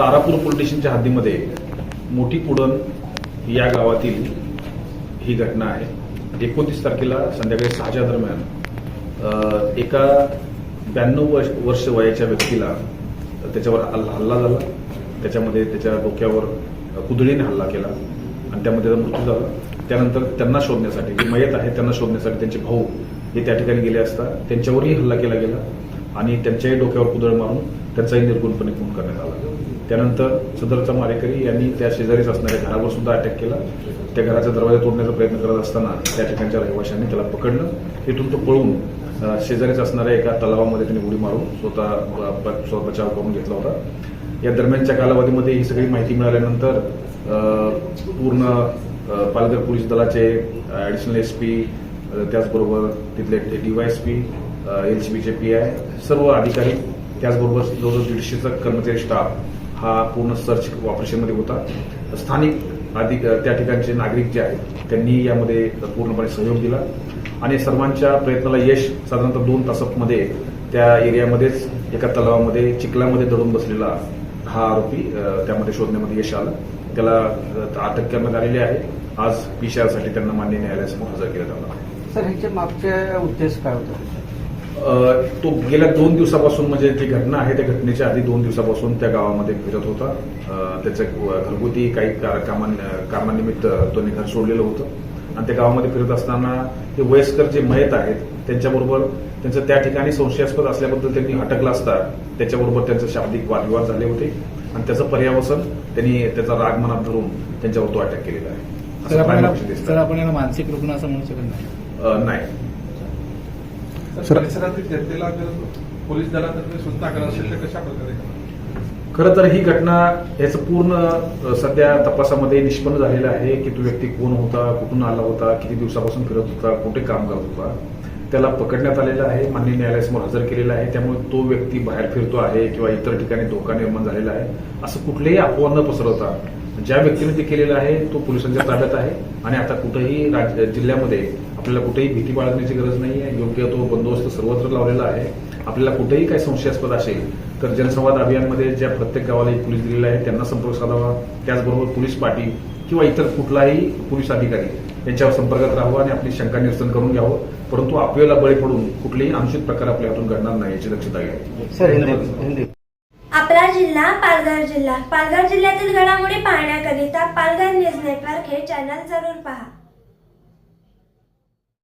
Tarapur police स्टेशनच्या हद्दीमध्ये मोठी पुडण या गावातील ही घटना आहे. एकोणतीस तारखेला संध्याकाळी सहाच्या दरम्यान एका ब्याण्णव वर्ष वर्ष वयाच्या व्यक्तीला त्याच्यावर हल्ला हल्ला झाला. त्याच्यामध्ये त्याच्या डोक्यावर कुदळीने हल्ला केला आणि त्यामध्ये त्याचा मृत्यू झाला. त्यानंतर त्यांना शोधण्यासाठी जे मयत आहे त्यांना शोधण्यासाठी त्यांचे भाऊ हे त्या ठिकाणी गेले असता त्यांच्यावरही हल्ला केला गेला. आणि त्यांच्याही डोक्यावर कुदळ मारून त्यांचाही निर्गुणपणे खून करण्यात आला. त्यानंतर सदरचा मारेकरी यांनी त्या शेजारीच असणाऱ्या घरावर सुद्धा अटॅक केला. त्या घराचा दरवाजा तोडण्याचा प्रयत्न करत असताना त्या ठिकाणच्या रहिवाशांनी त्याला पकडलं. तिथून तो पळून शेजारीच असणाऱ्या एका तलावामध्ये त्यांनी उडी मारून स्वतः स्वतः बचाव करून घेतला होता. या दरम्यानच्या कालावधीमध्ये ही सगळी माहिती मिळाल्यानंतर पूर्ण पालघर पोलीस दलाचे ऍडिशनल एस पी त्याचबरोबर तिथले डीवायएसपी एस पी आय सर्व अधिकारी त्याचबरोबर जवळजवळ दीडशेचा कर्मचारी स्टाफ हा पूर्ण सर्च ऑपरेशनमध्ये होता. स्थानिक अधिक त्या ठिकाणचे नागरिक जे आहेत त्यांनी यामध्ये पूर्णपणे सहयोग दिला. आणि सर्वांच्या प्रयत्नाला यश साधारणतः दोन तासामध्ये त्या एरियामध्येच एका तलावामध्ये चिखलामध्ये दडून बसलेला हा आरोपी त्यामध्ये शोधण्यामध्ये यश आलं. त्याला अटक करण्यात आलेली आहे. आज पीसीआरसाठी त्यांना मान्य न्यायालयासमोर हजर केलं जाणार आहे. सर ह्याच्या मागचे उद्देश काय होता? तो गेल्या दोन दिवसापासून म्हणजे जी घटना आहे त्या घटनेच्या आधी दोन दिवसापासून त्या गावामध्ये फिरत होता. त्याचं घरगुती काही कामान कामानिमित्त त्याने घर सोडलेलं होतं. आणि त्या गावामध्ये फिरत असताना ते वयस्कर जे मयत आहेत त्यांच्याबरोबर त्यांचं त्या ठिकाणी संशयास्पद असल्याबद्दल त्यांनी हटकलं असता त्याच्याबरोबर त्यांचे शाब्दिक वादविवाद झाले होते. आणि त्याचं पर्यावसन त्यांनी त्याचा राग मनात धरून त्यांच्यावर तो अटॅक केलेला आहे. मानसिक रुग्ण असं म्हणू शकत नाही. परिसरातील जनतेला जर पोलीस दलातर्फे सूचना कशा प्रकारे? खरं तर ही घटना याचं पूर्ण सध्या तपासामध्ये निष्पन्न झालेलं आहे की तो व्यक्ती कोण होता कुठून आला होता किती दिवसापासून फिरत होता कुठे काम करत होता त्याला पकडण्यात आलेलं आहे माननीय न्यायालयासमोर हजर केलेला आहे त्यामुळे तो व्यक्ती बाहेर फिरतो आहे किंवा इतर ठिकाणी धोका निर्माण झालेला आहे असं कुठलेही अफवा न पसरवता ज्या व्यक्तीने ते केलेलं आहे तो पोलिसांच्या ताब्यात आहे. आणि आता कुठेही राज्य जिल्ह्यामध्ये आपल्याला कुठेही भीती बाळगण्याची गरज नाही आहे. योग्य तो बंदोबस्त सर्वत्र लावलेला आहे. आपल्याला कुठेही काही संशयास्पद असेल तर जनसंवाद अभियानमध्ये ज्या प्रत्येक गावाला एक पोलीस दिलेला आहे त्यांना संपर्क साधावा. त्याचबरोबर पोलीस पाटील किंवा इतर कुठलाही पोलीस अधिकारी यांच्यावर संपर्कात राहावं आणि आपली शंका निरसन करून घ्यावं. परंतु आपल्याला बळी पडून कुठलेही अनुचित प्रकार आपल्या हातून घडणार नाही याची दक्षता घ्यावी सर हिंदी हिंदी. आपला जिल्हा पालघर जिल्हा. पालघर जिल्ह्यातील घडामोडी न्यूज नेटवर्क हे चॅनल जरूर पहा.